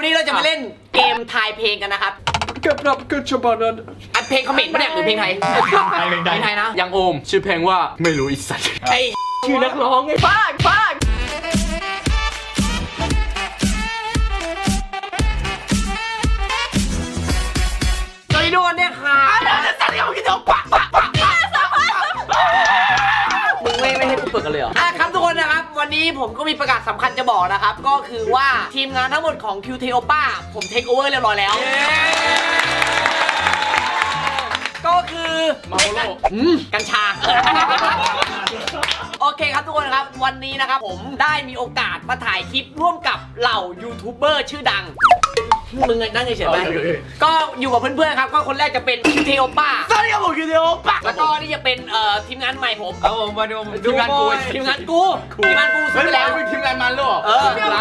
วันนี้เราจะมาเล่นเกมทายเพลงกันนะครับกับรับกับฉบับนั้นอะเพลงเขมรปะเนี่ยหรือเพลงไทยเพลงใดเพลงไทยนะ ยังโอม ชื่อเพลงว่าไม่รู้อีสัตว์ไอ้ชื่อนักร้องไงฟากฟากสวัสดีทุกคนเนี่ยค่ะมึงไม่ไม่ให้กูเปิดกันเลยเหรออะครับ วันนี้ผมก็มีประกาศสำคัญจะบอกนะครับ ก็คือว่าทีมงานทั้งหมดของ QT o p a ผมเทคโอเวอร์เรียบร้อยแล้ว ก็คือมาโบโลอืมกัญชา โอเคครับทุกคนครับ วันนี้นะครับผมได้มีโอกาสมาถ่ายคลิปร่วมกับเหล่ายูทูบเบอร์ชื่อดัง มึงนั่งเฉยๆไปก็อยู่กับเพื่อนๆครับ ก็คนแรกจะเป็นเทโอป้า สวัสดีครับผมคือเดียวปะแล้วก็นี่จะเป็นเอ่อทีมงานใหม่ผมเอาผมมาดูทีมงานกูทีมงานกูทีมงานกูซื้อไปแล้ว ทีมงานมันหรอเออไร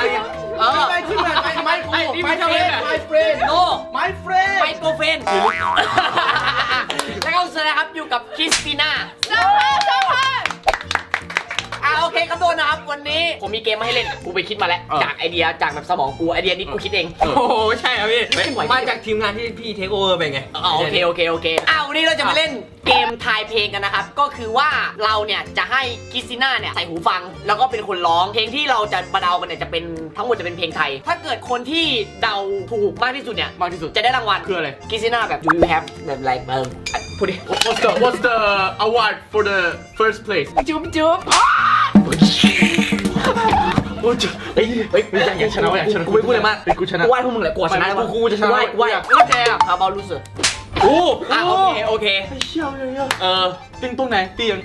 เออ ไม่ทีมงานไม่ไม่กูนี่ไม่ไม่ทำใช่เอง my friend โน my friend ไมโครเฟน แล้วก็สุดท้ายครับอยู่กับคริสติน่าอ่าโอเค ครับทุกคนนะครับวันนี้ ผมมีเกมมาให้เล่น กูไปคิดมาแล้ว เออจากไอเดียจากแบบสมองกูไอเดียนี้กูคิดเอง โอ้โหใช่ครับพี่ไม่ไหว มาจากทีมงานที่พี่เทคโอเวอร์ไปไงอ๋อโอเคโอเคโอเคอ้าววันนี้เราจะมาเล่นเกมทายเพลงกันนะครับ ก็คือว่าเราเนี่ยจะให้คริสติน่าเนี่ยใส่หูฟัง แล้วก็เป็นคนร้อง เพลงที่เราจะมาเดากันเนี่ยจะเป็นทั้งหมดจะเป็นเพลงไทย ถ้าเกิดคนที่เดาถูกมากที่สุดเนี่ยมากที่สุดจะได้รางวัลคืออะไร คริสติน่าแบบ do you have แบบ like เออพูดดิ What's the What's the award for the first place จุ๊บจุ๊บ โอ้ยเฮ้ยเฮ้ยอยากอยากชนะอยากชนะกูไม่พูดเลยมากเป็นกูชนะกูไหว้พวกมึงแหละกูชนะกูกูจะชนะไหว้ไหว้อยากแล้วแกอะคาร์บอลลูเซอร์โอ้อะโอเคโอเคเชี่ยวเลยอะเออติ้งตรงไหนเตียง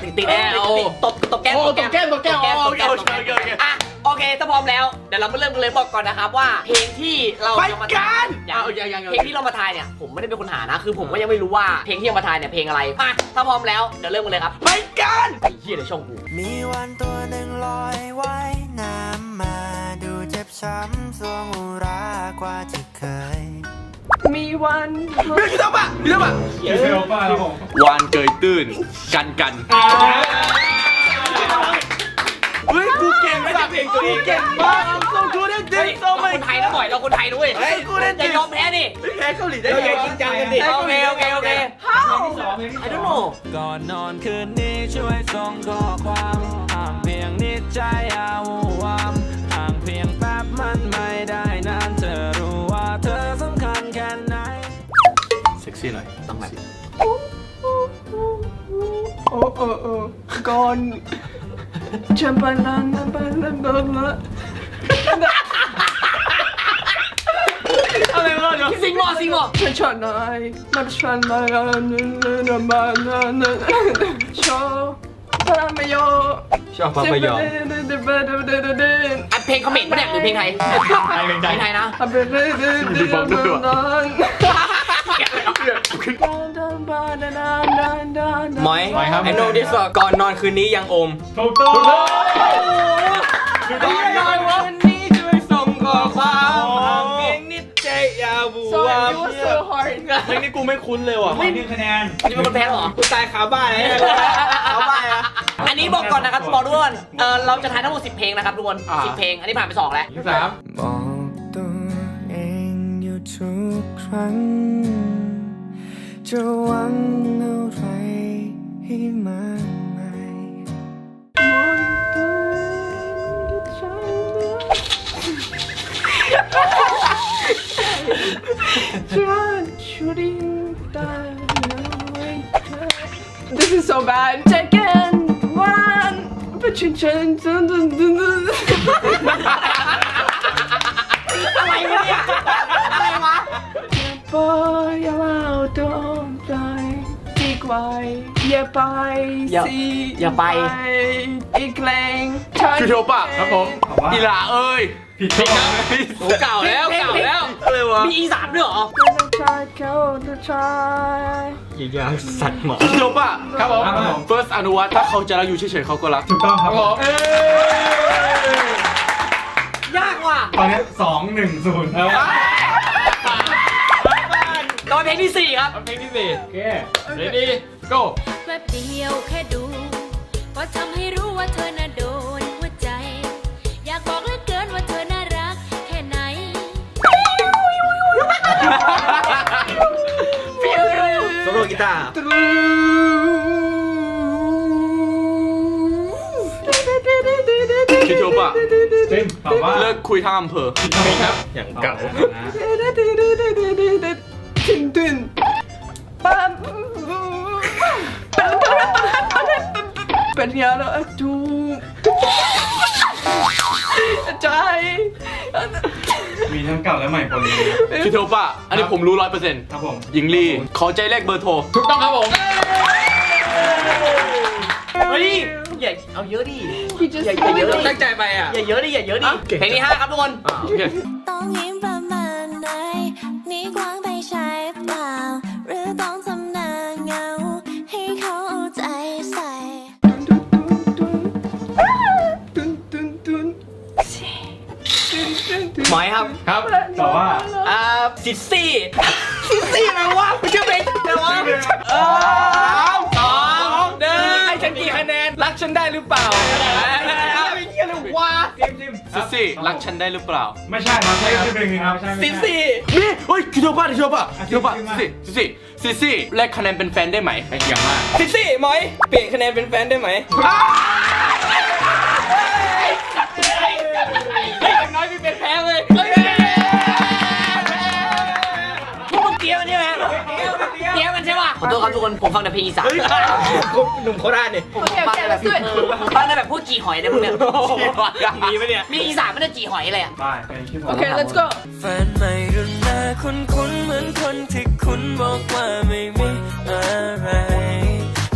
ติดติดแอร์โอ้ตบตบแก้มโอ้ตบแก้มตบแก้มตบแก้มโอตบเคแก้มโอเคโอเคโอเคอะโอเคถ้าพร้อมแล้วเดี๋ยวเรามาเริ่มกันเลยบอกก่อนนะครับว่าเพลงที่เราไปจะมากันอย่าเอายังยังยังเพลงที่เรามาทายเนี่ยผมไม่ได้เป็นคนหานะคือผมก็ยังไม่รู้ว่าเพลงที่เรามาทายเนี่ยเพลงอะไรมาถ้าพร้อมแล้วเดี๋ยวเริ่มกันเลยครับไปกันไอ้เหี้ยในช่องกูมีวันตัวหนึ่งลอยว่ายน้ำมาดูเจ็บช้ำสวงอุรากว่าที่เคย มีวันไม่คิดว่าคิดว่าเขียนเซลป้าครับผมวานเกยตื้นกันกันเฮ้ยกูเก่งสัตว์กูเก่งมาก I'm so good at เฮ้ย this เรา oh ค my นไทยนะบ่อยเราคนไทยด้วยเฮ้ยกูเล่นอย่ายอมแพ้ดิแพ้เกาหลีได้ไงจริงจังกันดิโอเคโอเคโอเคที่สองเพลงที่ I ส don't อง know ก่อนนอนคืนนี้ช่วยส่งข้อความห้ามเพียงนิดใจอาวูวามห่างเพียงแป๊บมันไม่ได้นานเธอรู้ว่าเธอสำคัญแค่ไหนเซ็กซี่หน่อยต้องแบบโอ้โอ้โอ้ก่อน ฉันไปนั่นไปนั่นไปนั่นอะไรวะเดี๋ยวซิงหมอซิงหมอ ฉันชอบนายมันฉันมาแล้วนั่นนั่นมานั่นนั่นชอบพระมโยชอบฟังประโยคอันเพลงเขมรปะเนี่ยหรือเพลงไทยเพลงใดเพลงไทยนะดีบอกด้วยว่ะ หมอยหมอยครับ ไอโนดิสก่อนนอนคืนนี้ยังอมถูกต้องก่อนนอนคืนนี้ช่วยส่งข้อความห่างเพียงนิดใจอย่าบูวามเพลงนี้กูไม่คุ้นเลยว่ะ ไม่ดึงคะแนน นี่เป็นคนแพ้เหรอ กูตายขาบ้านเลยขาบ้านอะอันนี้บอกก่อนนะครับบอกด้วยว่าเออเราจะทายทั้งหมด10 เพลงนะครับทุกคนอ่า 10 เพลง อันนี้ผ่านไป 2 แล้วที่สามบอกตัวเองอยู่ทุกครั้ง จะหวังอะไรให้มากมาย This is so bad. Second one. But you change. อะไรวะเนี่ยอะไรวะ ปล่อย่าเล่าโดนใจดีกว่าอย่าไปอย่าสิอย่าไป อีกแรงคือโทปะครับผมอีหลาเอ้ยผิดครับโอ้เก่าแล้วเก่าแล้วเลยวะมีอีสานด้วยเหรอจะชายเขาจะชายอีกอย่างสัตว์หมาคือโทปะครับผมครับผม first อนุวัตถ้าเขาจะรักอยู่เฉยๆเขาก็รักถูกต้องครับผมยากว่ะตอนนี้สองหนึ่งศูนย์ครับต่อไป เพลงที่สี่ครับเาเพลงที่สี่โอเคเรดี้ go แวบเดียวแค่ดู ก็ทำให้รู้ว่าเธอน่ะโดนหัวใจ อยากบอกเหลือเกินว่าเธอน่ารักแค่ไหน โซโล่กีตาร์คิดถูกปะเต็มตอบว่าเลิกคุยทางอำเภอ อย่างเก่า เเป็นยาแล้วจูใจมีทั้งเก่าและใหม่ปนเลยนคิดถูกปะอันนี้ผมรู้ร้อยเปอร์เซ็นต์ครับผม หญิงลีขอใจเลขเบอร์โทร ถูกต้องครับผม เฮ้ยอย่าเอาเยอะดิ He just อย่าอย่าเยอะดิตั้งใจไปอะอย่าเยอะดิอย่าเยอะดิเพลงที่ห้าครับทุกคนโอเคต้องยิ้มประมาณไหนนี่กว้างไปใช่เปล่า หรือต้องทำหน้าเงา ให้เขาเอาใจใส่ หมอยครับครับตอบว่าอ่าซิซี่ซิซี่อะไรวะไม่ใช่เพลงแต่ว่าสามสองหนึ่งให้ฉันกี่คะแนน รักฉันได้หรือเปล่าไม่เกี่ยวเลยวะจิมจิมซิซี่รักฉันได้หรือเปล่า ไม่ใช่ครับไม่ใช่เพลงนี้ครับไม่ใช่ไม่ซิใช่ซี่นี่เฮ้ยคิดถูกปะคิดถูกปะคิดถูกปะซิซิซี่ซี่ซิซี่ซิซี่แลกคะแนนเป็นแฟนได้ไหมไอ้เหี้ยมากซิซี่หมอยเปลี่ยนคะแนนเป็นแฟนได้ไหม โทษครับทุกคน ผมฟังแต่เพลงอีสานหนุ่มโคราชเนี่ยผมฟังแต่แบบฟังแต่แบบพูดจีหอยอะไรพวกเนี้ยมีไหมเนี่ยมีอีสานไม่ได้จีหอยอะไรอะไปเพลงที่ผม Okay let's go แฟนใหม่รุ่นหน้าคุ้นคุ้นๆเหมือนคนที่คุณบอกว่าไม่มีอะไร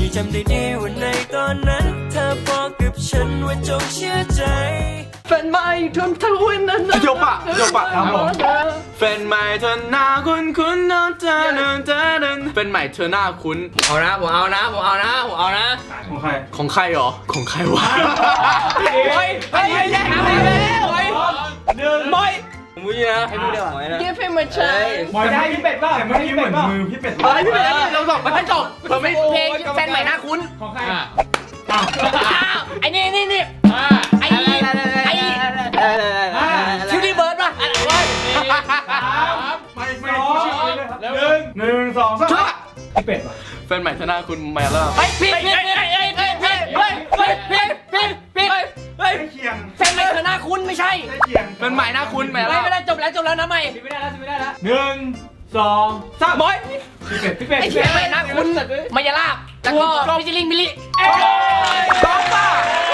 ยังจำได้ดีว่าในตอนนั้น เธอบอกกับฉันว่าจงเชื่อใจ แฟนใหม่ทำทวินนั่นคิดถูกปะคิดถูกปะแฟนใหม่เธอหน้าคุ้นคุ้นๆเนอะเธอเนอะเธอเนอะแฟนใหม่เธอหน้าคุ้น เอานะผมเอานะผมเอานะผมเอานะ ของใครของใครหรอ ของใครวะเฮ้ยเฮ้ยแย่หาไปแล้วเฮ้ยหนึ่งมอยมุ้ยนะให้พูดดีกว่า Give him a chance มอยได้พี่เป็ดป่ะแต่เมื่อกี้เหมือนมือพี่เป็ดอะไรพี่เป็นเราสองไม่จบเธอไม่เพลงแฟนใหม่น่าคุ้น ของใครอ้าวไอ้นี่นี่นี่ หนึ่งหนึ่งสองสามพี่เป็ดป่ะแฟนใหม่เธอหน้าคุ้นมาแล้วเฮ้ยผิดผิดเฮ้ยเฮ้ยเฮ้ยเฮ้ยเฮ้ยเฮ้ยผิดผิดผิดเฮ้ยใกล้เคียงแฟนใหม่เธอหน้าคุ้นไม่ใช่ใกล้เคียงแฟนใหม่หน้าคุ้นมาไม่แล้วไม่ได้จบแล้วจบแล้วนะไม่หนึ่งสองสามมอยพี่เป็ดพี่เป็ดไอ้พี่แฟเป็ดนใหม่หน้าคุ้นมายาลาบแล้วก็มิจิลิงมิลลิชอบป่ะชอบป่ะอะ I'm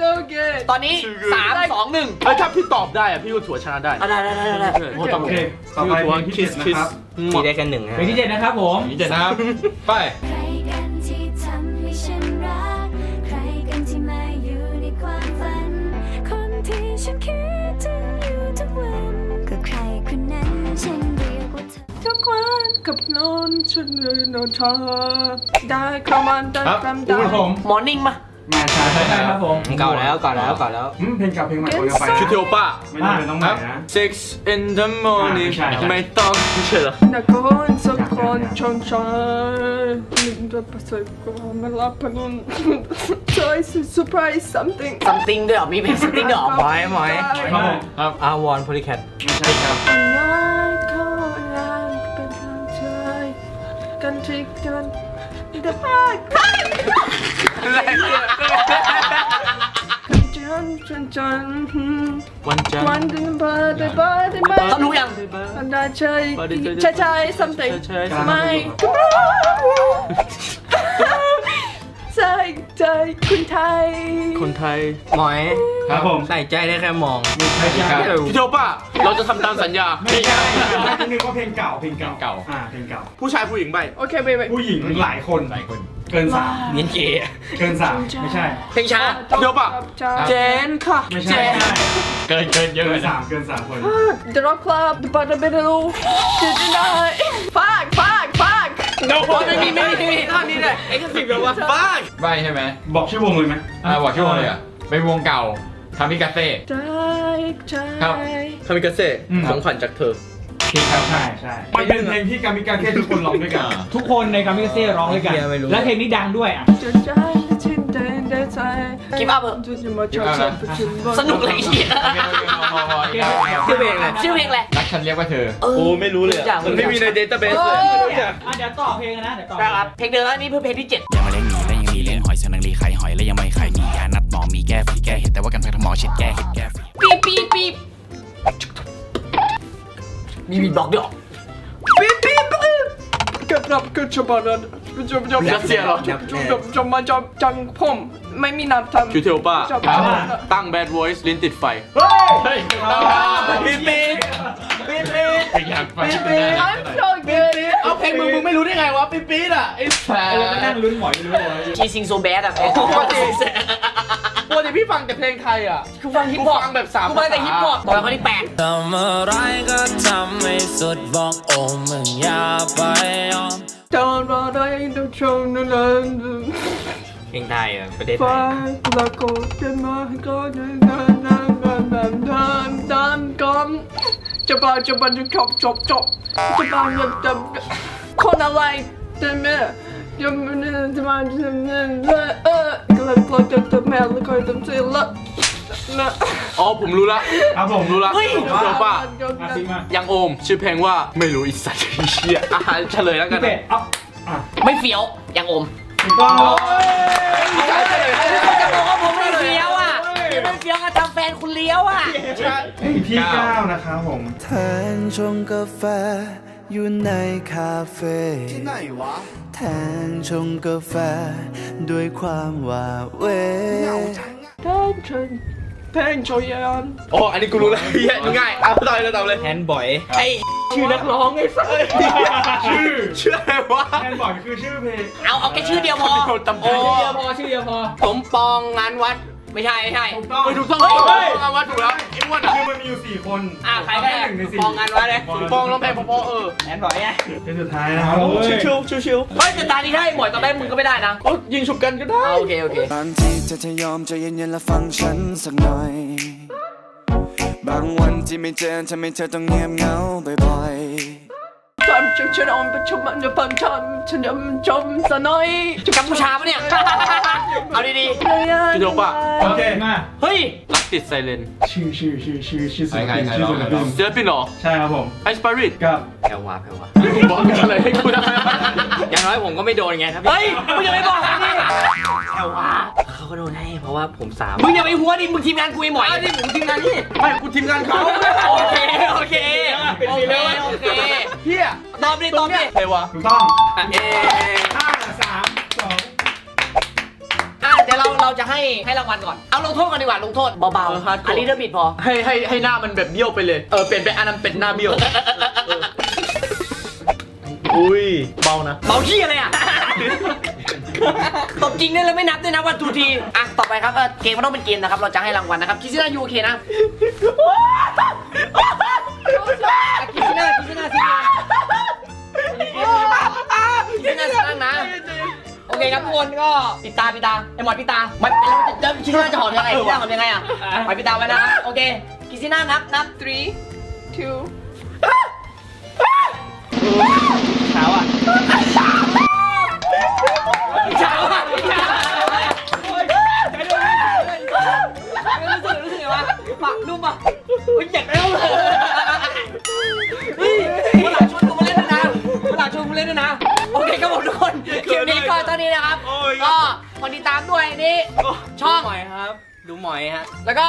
so good ตอนนี้สามสองหนึ่งเอ้ยถ้าพี่ตอบได้อะพี่ก็ถือว่าชนะได้ได้ได้ได้ได้โอ้โอเคต่อไปเพลงที่เจ็ดนะครับพี่ได้แค่หนึ่งเพลงที่เจ็ดนะครับผมพี่เจ็ดนะครับไป ใครกันที่ทำให้ฉันรัก ใครกันที่มาอยู่ในความฝัน คนที่ฉันคิดถึงอยู่ทุกวัน ก็ใครคนนั้นฉันเรียกว่าเธอ ทุกวันกับนอนฉันเลยนอนเธอได้คำมันได้ครับคำคุณได้ผมมอร์นิ่งมา มาใช่ใช่ใช่ครับผมเก่าแล้วเก่าแล้วเก่าแล้วอืมเพลงเก่าเพลงใหม่คนกันไปคิดเทียวป่ะไม่จำเป็นต้องใหม่นะ Six in the morning อ่าไม่ใช่ ไม่ต้องไม่ใช่เหรอนักคนสักคนชงชายนึกจะประสบความไม่รับพนุน choice surprise something ซัมติงด้วยเหรอมีเพลงซัมติงด้วยเหรอหมอยหมอยครับผมครับอาวอนโพลิแคทไม่ใช่ครับง่ายเข้าง่ายเป็นทางใจกันทริกกันเดือดพาก จันจันจันวันจันทวันร์เดือนบาร์ได้บาร์ได้ไหมเขารู้ยังอันได้ใช่ใช่ใช่ something ไม่ใช่ใจคุณไทย คนไทยหมอย ครับผมใส่ใจได้แค่มองไม่ใช่ครับพี่เทียวป่ะเราจะทำตามสัญญาไม่ใช่น่าจะนึกว่าเพลงเก่าเพลงเก่าเก่าอ่าเพลงเก่า ผู้ชายผู้หญิงใบโอเคไปไปผู้หญิงหลายคนหลายคน เกินสามเนียนเก๋เกินสามไม่ใช่เพลงช้าพี่เทียวป่ะเจนค่ะ ไม่เจใช่นเกินเกินเยอะเกินสามเกินสามคน The Rock Club The Butter Better จะจะได้ฟากฟากฟากโน้ไม่มีไม่มีไม่มีท่อนนี้เลยเอ็กซ์สิบแล้ววะบ้าใบใช่ไหมบอกชื่อวงเลยไหมอ่าบอกชื่อวงเลยอะเป็นวงเก่าทำมิกาเซ่ ได้ใจครับ คามิกาเซ่ของขวัญจากเธอ พี่ครับใช่ใช่มันเป็นเพลงที่กามิกาเซ่ทุกคนร้องด้วยกันทุกคนในกามิกาเซ่ร้องด้วยกัน และเพลงนี้ดังด้วยอะจะใจที่ได้ได้ใจ Give up เถอะจะจะมาชอบชอบประชุมสนุกเลยไอ้เหี้ยโอเคโอเคชื่อเพลงอะไรชื่อเพลงอะไรรักฉันเรียกว่าเธอเออโอ้ไม่รู้เลยอะมันไม่มีในเดต้าเบสเลยไม่รู้จักอะเดี๋ยวต่อเพลงกันนะเดี๋ยวต่อได้ครับเพลงเดิมอันนี้เพื่อเพลงที่เจ็ดอย่ามาเลี้ยงหนีและยังมีเลี้ยงหอยเสนังรีไข่หอยและยังไม่ไข่หนียานัดหมอมีแก้ฝีแก้เห็ดแต่ว่ากันแพทย์หมอเช็ดแก้เห็ดแก้ฝีปี๊บปี๊ มีบีทบ็อกซ์ด้วยเหรอ Beep beep beep. Good job, good job, Arnold. Good job, job. รัสเซียเหรอ Job, job, job, my job, จังผมไม่มีน้ำทำคิวเทลป้า Job, อ่า job. ตั้ง Bad Voice ลิ้นติดไฟ เฮ้ยเฮ้ยปี๊บปี๊บปี๊บปี๊บอยากฟัง I'm so good. เอาเพลงมึงมึงไม่รู้ได้ไงวะปี๊บปี๊บอะไอ้แสเออก็นั่งลุ้นหมอยไม่รู้เลยชีซิงโซแบดอะปกติ ปกติพี่ฟังแต่เพลงไทยอะคือฟังฮิปฮอปกูฟังแบบสามกูฟังแต่ฮิปฮอปต่อไปข้อที่แปดทำอะไรก็ทำให้สุดบอกโอ้มึงอย่าไปยอม Don't worry, don't show no love. เพลงไทยอะประเทศไทย Fuck, like, oh, get my God, dun, dun, dun, dun, dun, dun, gum. จะบ้าจะบ้าจะจบจบจบจะบ้าจะจะคนอะไรเต็มเลย จะมันจะมาจะเออกลัวกลัวจะจะแม่แล้วก็จะเสียละนะอ๋อผมรู้ละ ครับผมรู้ละเทลป้าอาซิมายังโอม ชื่อเพลงว่าไม่รู้อีสัตว์เชี่ยอะเฉลยแล้วกัพี่นเป็ดเอ้าอะไม่เฟี้ยวย่างอมถูกต้องจะบอกว่าผมไม่เฟี้ยวอะไม่เฟี้ยวอะทำแฟนคุณเลี้ยวอะที่เก้านะครับผมแทนชงกาแฟอยู่ในคาเฟ่ที่ไหนวะ แทนชงกาแฟ ด้วยความว่าเวแพงชนแพงชยานอ๋ออันนี้กูรู้แล้วเฮียง่ายเอาต่อเลยต่อเลยแฮนบอยไอ้ชื่อนักร้องไอ้สัสชื่อชื่ออะไรวะแทนบอกคือชื่อเพลงเอาเอาแค่ชื่อเดียวพอโดนตำโอ้ชื่อเดียวพอชื่อเดียวพอสมปองงานวัด ไม่ใช่ไม่ใช่ถูกต้อง ไม่ถูกต้องเฮ้ยเฮ้ยเอาว่าถูกแล้วไอ้อ้วนคือมันมีอยู่สี่คนอะใครก็ได้หนึ่งในสี่ปองงานวัดเลยปองร้องเพลงเพราะๆเออแอนบอกไงเป็นสุดท้ายนะครับชิวชิวชิวชิวเฮ้ยแต่ตานี้ได้หมวยตอนแรกมึงก็ไม่ได้นะโอ้ยิงฉุบกันก็ได้อะโอเคโอเค บางทีเธอจะยอมใจเย็นๆและฟังฉันสักหน่อย บางวันที่ไม่เจอทำให้เธอต้องเงียบเหงาบ่อยๆ ทำจะฉันออมไปชมมันจะฟังฉันฉันจะชมสน้อยกัมพูชาปะเนี่ย เอาดีคิวเทลป้าโอเคมาๆเฮ้ย รักติดไซเลน ชื่อชื่อชื่อชื่อชื่อศิลใครปินใครชื่อร้องศิลใครร้ปิองนเจอปินเหรอ ใช่ครับผมไอสปาริตกับแพรวาแพรวาบอกเฉลยให้กูนะอย่างน้อยผมก็ไม่โดนไงครับเฮ้ยมึงอย่าไปบอกเก็โดนให้เพราะว่าผมสามมึงอย่าไปหัวดิมึงทีมงานกูไอ้หมอยอ้าวนี่ผมทีมงานนี่ไม่กูทีมงานเขาโอเคโอเคโอเคโอเคเฮียตอบดิตอบดิใครวะถูกต้องอะเอห้าสามสองอะเดี๋ยวเราเราจะให้ให้รางวัลก่อนเอาลงโทษกันดีกว่าลงโทษเบาๆอันนี้เธอบิดพอให้ให้ให้หน้ามันแบบเบี้ยวไปเลยเออเปลี่ยนเป็นอันนั้นเป็นหน้าเบี้ยว อุ้ยเบานะ เบาขี้อะไรอะ ตบจริงเนี่ยเราไม่นับด้วยนะวันทูที อะ ต่อไปครับเออเกมมันต้องเป็นเกมนะครับ เราจะให้รางวัลนะครับคิซิน่ายูโอเคนะอะคิซิน่าคิซิน่าคิซิน่าคิซิน่าสนั่งนะ โอเคครับทุกคนก็ปิดตาปิดตาไอ้หมอดปิดตาไม่แล้วจะจะคิซิน่าจะหอมยังไงคิซิน่าหอมยังไงอะไปปิดตาไว้นะครับโอเคคิซิน่านับนับ three two อยฮะ แล้วก็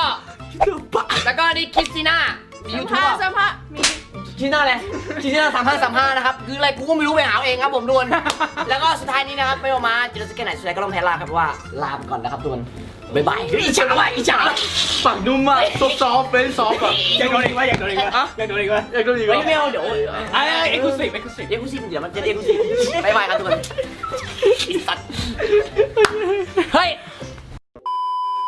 แล้วก็นี่คริสติน่า มียูทูบห้าสามห้ามีคริสติน่าอะไรคริสติน่าสามห้าสามห้านะครับ คืออะไรกูก็ไม่รู้ไปหาเอาเองครับผมทุกคนแล้วก็สุดท้ายนี้นะครับ ไม่ว่ามาเจอสกนไหนสุดท้ายก็ต้องแพ้ลาครับเพราะว่าลาไปก่อนนะครับทุกคนบ๊ายบายเฮ้ยอิจฉาว่ะอิจฉาฝั่งนุ่มมากซอฟซอฟเป็นซอฟอะอยากโดนอีกไหมอยากโดนอีกไหมอยากโดนอีกไหมอยากดูดีกไม่ว่าไม่เอาเดี๋ยวไอ้เอ็กซ์คลูซีฟเอ็กซ์คลูซีฟเอ็กซ์คลูซีฟเดี๋ยวมันจะเอ็กซ์คลูซีฟบ๊ายบายครับทุกคน